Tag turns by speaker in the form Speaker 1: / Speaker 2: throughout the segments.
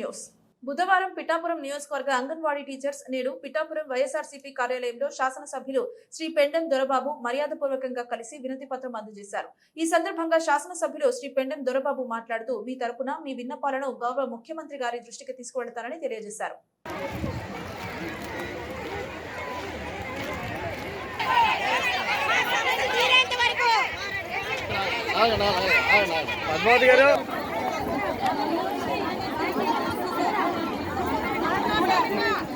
Speaker 1: News. బుధవారం పిఠాపురం నియోజకవర్గ anganwadi teachers నేడు పిఠాపురం వైఎస్ఆర్సీపీ కార్యాలయంలో శాసనసభ్యులు శ్రీ పెండెం దొరబాబు మర్యాదపూర్వకంగా కలిసి వినతి పత్రం అందజేశారు. ఈ సందర్భంగా శాసనసభ్యులు శ్రీ పెండెం దొరబాబు మాట్లాడుతూ మీ తరపున మీ విన్నపాలను గౌరవ ముఖ్యమంత్రి గారి దృష్టికి తీసుకువెళతారని తెలియజేశారు.
Speaker 2: పద్మావతి గారు.
Speaker 3: 何?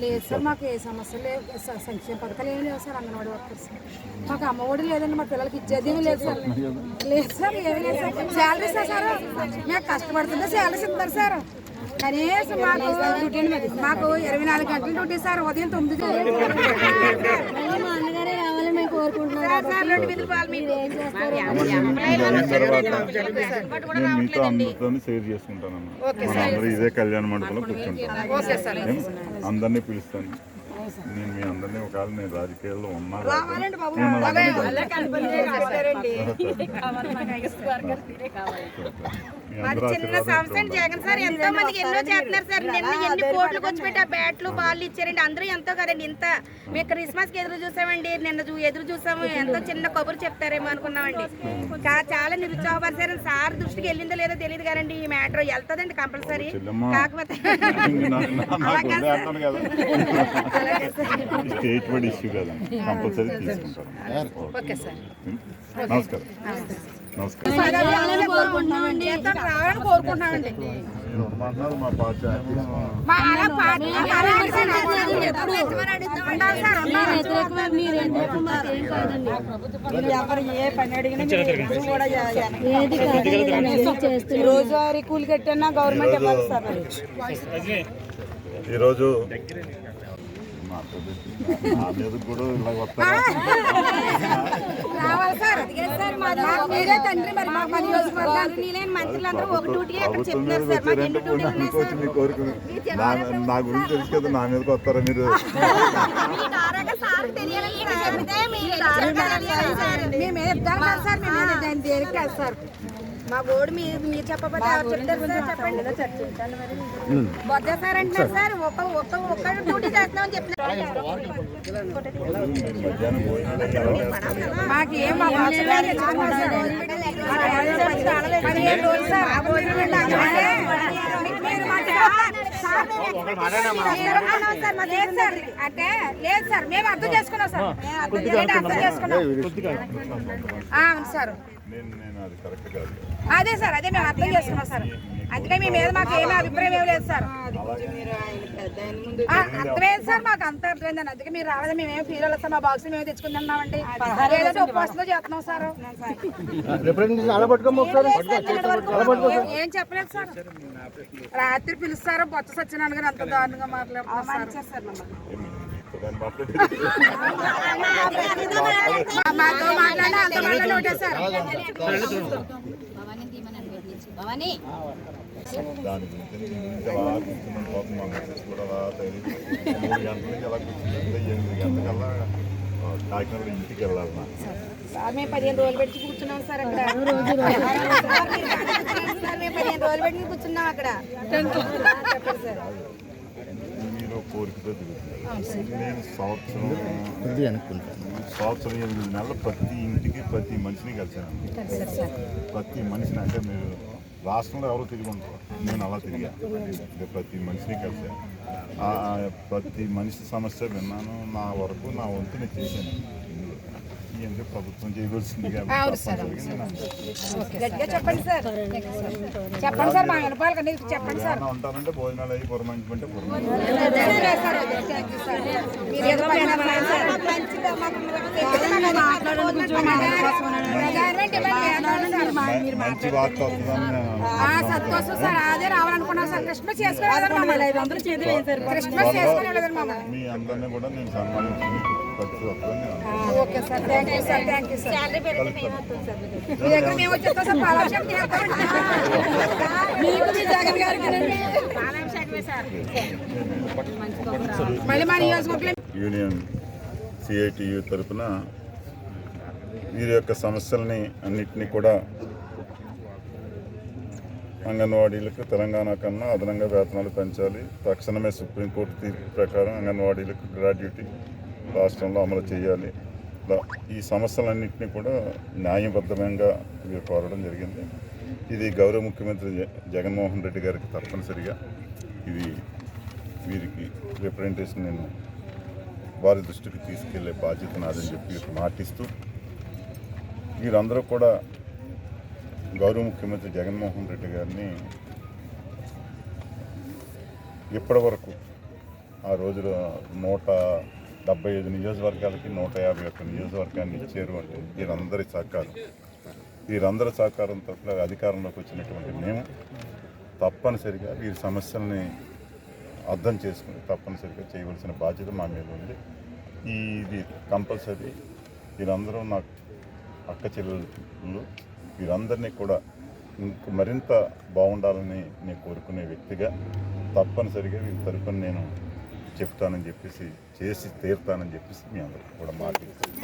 Speaker 4: లేదు సార్ మాకు ఏ సమస్య లేదు. స- సంక్షేమ పథకాలు ఏమి లేవు సార్ అంగన్వాడీ వర్కర్స్. మాకు అమ్మఒడి లేదండి మా పిల్లలకి ఇచ్చేది ఏమి లేదు సార్. లేదు సార్ ఏమి లేదు సార్. Salary sir sir. మేము కష్టపడుతుంటే శాలరీస్ ఇస్తారు సార్. కనీసం మాకు మాకు ఇరవై నాలుగు గంటలు డ్యూటీ సార్ ఉదయం తొమ్మిది
Speaker 3: నేను మీతో అందరితో షేర్ చేసుకుంటానమ్మా. మన అందరూ ఇదే కళ్యాణ మండపంలో? అందరినీ పిలుస్తాను. నేను మీ అందరినీ ఒకవేళ నేను రాజకీయాల్లో ఉన్నా
Speaker 4: రావాలండి బాబు.
Speaker 3: నేను వాళ్ళందరినీ మీ
Speaker 4: మాది
Speaker 3: అందరూ
Speaker 4: చిన్న సంస్థ జగన్ సార్ ఎంతో మందికి ఎన్నో చేస్తున్నారు సార్? నిన్న ఎన్ని కోట్లు ఖర్చు పెట్టి ఆ బ్యాట్లు బాల్ ఇచ్చారండి. అందరూ ఎంతో కదండి. ఇంత మేము క్రిస్మస్కి ఎదురు చూసామండి. నిన్న చూ- ఎదురు చూసాము. ఎంతో చిన్న కబురు చెప్తారేమో అనుకున్నామండి. చాలా నిరుత్సాహపరిచారు. సార్ దృష్టికి వెళ్ళిందో లేదో తెలియదు కదండి ఈ మ్యాటర్. వెళ్తుందండి కంపల్సరీ. కాకపోతే
Speaker 3: స్టేట్ వైడ్ ఇష్యూ కదా. కంపల్సరీ తీసుకుంటారు
Speaker 4: ఓకే. సార్.
Speaker 3: నమస్కారం. నమస్కారం.
Speaker 4: కోరుకుంటున్నామండి. రోజువారీ కూలి కట్టన్నా గవర్నమెంట్ ఇవ్వాలి సార్.
Speaker 3: ఈరోజు నా
Speaker 4: తండ్రి డ్యూటీ సార్
Speaker 3: గురించి తెలుసు కదా నా మీదకి వస్తారా మీరు
Speaker 4: మేము సార్ మేము సార్ మా బోర్డు మీరు మీరు చెప్పకపోతే ఎవరు చెప్తారు సార్ చెప్పండి వద్దా సార్ అంటున్నారు సార్ ఒక ఒక్క ఒక్క డ్యూటీ చేస్తున్నామని చెప్తున్నారు? మాకు ఏం. పదిహేను రోజులు సార్ ఆ భోజనం లేదు సార్. అంటే లేదు సార్ మేము అర్థం చేసుకున్నాం సార్ అర్థం చేసుకున్నాం ఆ, అవును సార్
Speaker 3: అది
Speaker 4: సార్ అదే మేము అర్థం చేసుకున్నాం సార్. అందుకే మీ మీద మాకు ఏమీ అభిప్రాయం ఏమి లేదు సార్. అర్థమైంది సార్ మాకు అంత అర్థమైంది అందుకే మీరు రాలేదు? మేము ఏం ఫీల్ అవ్వలేదు సార్ మా బాక్స్ మేము తెచ్చుకుంటున్నామండి ఏదైతే ఉపవాసంతో చేస్తున్నాం సార్.
Speaker 2: రిప్రజెంటేషన్ అలా పట్టుకోము ఒకసారి.
Speaker 4: ఏం- ఏం చెప్పలేదు సార్. రాత్రి పిలుస్తారు బొత్త సత్యనారాయణ గారు అంత దారుణంగా మాట్లాడుతున్నారు మాతో అంత
Speaker 3: దాని గురించి కూర్చున్నాను పాపం మా మిస్సెస్ కూడా అలా తయారు మూడు గంటల నుంచి కూర్చుంటే ఎనిమిది కాకినాడ ఇంటికి వెళ్ళాలి
Speaker 4: సార్ మేము పదిహేను రోజులు పెట్టి కూర్చున్నాం సార్ అక్కడ మేము పదిహేను రోజులు పెట్టి కూర్చున్నాం అక్కడ చెప్పండి సార్
Speaker 3: కోరికతో తిరుగుతున్నారు నేను సంవత్సరం సంవత్సరం ఎనిమిది నెలలు ప్రతి ఇంటికి ప్రతి మనిషిని కలిసాను. ప్రతి మనిషిని అంటే మీరు రాష్ట్రంలో ఎవరో తిరిగి ఉంటారు. నేను అలా తిరిగాను ప్రతి మనిషిని కలిసాను. ఆ, ప్రతి మనిషి సమస్య విన్నాను. నా వరకు నా వంతు నేను చేశాను. ఏంటో ప్రభుత్వం చేయవలసింది
Speaker 4: చెప్పండి సార్. చెప్పండి సార్. మా వినపాలి కానీ చెప్పండి సార్.
Speaker 3: ఉంటారంటే భోజనాలు అయ్యి
Speaker 4: సార్.
Speaker 3: మంచి వార్త
Speaker 4: సార్. అదే రావాలనుకున్నాం సార్. క్రిస్మస్ చేసుకోలేదు వందలు క్రిస్మస్ చేసుకోలేదు మమ్మల్ని.
Speaker 3: మీ అందరినీ కూడా నేను సన్మానించి.
Speaker 4: Okay sir. Thank you sir. మీ దగ్గర మేము వచ్చేస్తాం సార్ పాలాభిషేకం చేస్తామండి. మీకు మీ జగన్ గారికి మళ్ళీ మా నియోజకవర్గంలో
Speaker 3: యూనియన్ సిఐటియు తరపున వీరి యొక్క సమస్యల్ని అన్నిటినీ కూడా అంగన్వాడీలకు తెలంగాణ కన్నా అదనంగా వేతనాలు పెంచాలి. తక్షణమే సుప్రీంకోర్టు తీర్పు ప్రకారం అంగన్వాడీలకు గ్రాడ్యుటీ రాష్ట్రంలో అమలు చేయాలి. ఈ సమస్యలన్నింటినీ కూడా న్యాయబద్ధంగా మీరు కోరడం జరిగింది. ఇది గౌరవ ముఖ్యమంత్రి జ- జగన్మోహన్ రెడ్డి గారికి తప్పనిసరిగా ఇది వీరికి రిప్రజెంటేషన్ నేను వారి దృష్టికి తీసుకెళ్ళే బాధ్యత నాదని చెప్పి మాటిస్తూ వీరందరూ కూడా గౌరవ ముఖ్యమంత్రి జగన్మోహన్ రెడ్డి గారిని ఇప్పటి వరకు ఆ రోజులో నూట డెబ్బై ఐదు నియోజకవర్గాలకి నూట యాభై ఒక్క నియోజకవర్గాన్ని ఇచ్చారు అంటే వీరందరి సహకారం. వీరందరి సహకారంతో అధికారంలోకి వచ్చినటువంటి మేము తప్పనిసరిగా వీరి సమస్యల్ని అర్థం చేసుకుని తప్పనిసరిగా చేయవలసిన బాధ్యత మా మీద ఉంది. ఈ ఇది కంపల్సరీ. వీరందరూ నా అక్క చెల్లెలు వీరందరినీ కూడా ఇంక మరింత బాగుండాలని నేను కోరుకునే వ్యక్తిగా తప్పనిసరిగా వీరి తరపున నేను చెప్తానని చెప్పేసి చేసి తీరుతానని చెప్పేసి మీ అందరికీ కూడా మాట్లాడుతాను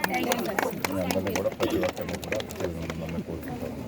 Speaker 3: మీ అందరినీ కూడా ప్రతి ఒక్కరిని కూడా చేయాలని కోరుకుంటాను